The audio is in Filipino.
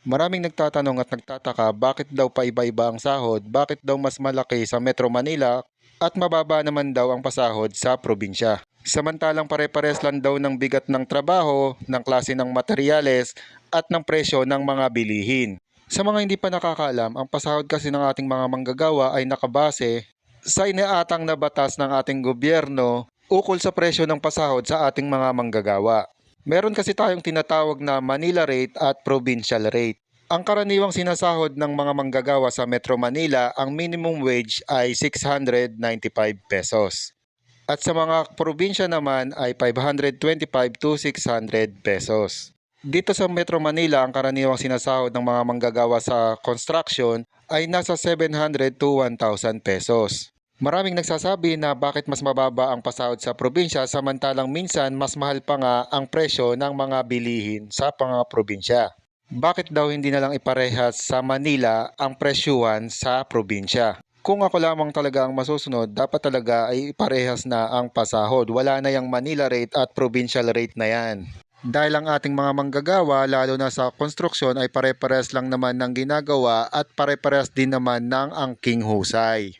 Maraming nagtatanong at nagtataka bakit daw pa iba-iba ang sahod, bakit daw mas malaki sa Metro Manila at mababa naman daw ang pasahod sa probinsya. Samantalang pare-pares lang daw ng bigat ng trabaho, ng klase ng materyales at ng presyo ng mga bilihin. Sa mga hindi pa nakakaalam, ang pasahod kasi ng ating mga manggagawa ay nakabase sa inaatang na batas ng ating gobyerno ukol sa presyo ng pasahod sa ating mga manggagawa. Meron kasi tayong tinatawag na Manila rate at provincial rate. Ang karaniwang sinasahod ng mga manggagawa sa Metro Manila, ang minimum wage ay 695 pesos. At sa mga probinsya naman ay 525 to 600 pesos. Dito sa Metro Manila, ang karaniwang sinasahod ng mga manggagawa sa construction ay nasa 700 to 1,000 pesos. Maraming nagsasabi na bakit mas mababa ang pasahod sa probinsya samantalang minsan mas mahal pa nga ang presyo ng mga bilihin sa mga probinsya. Bakit daw hindi na lang iparehas sa Manila ang presyuhan sa probinsya? Kung ako lamang talaga ang masusunod, dapat talaga ay iparehas na ang pasahod. Wala na yung Manila rate at provincial rate na yan. Dahil ang ating mga manggagawa, lalo na sa konstruksyon, ay pare-pares lang naman ng ginagawa at pare-pares din naman ng angking husay.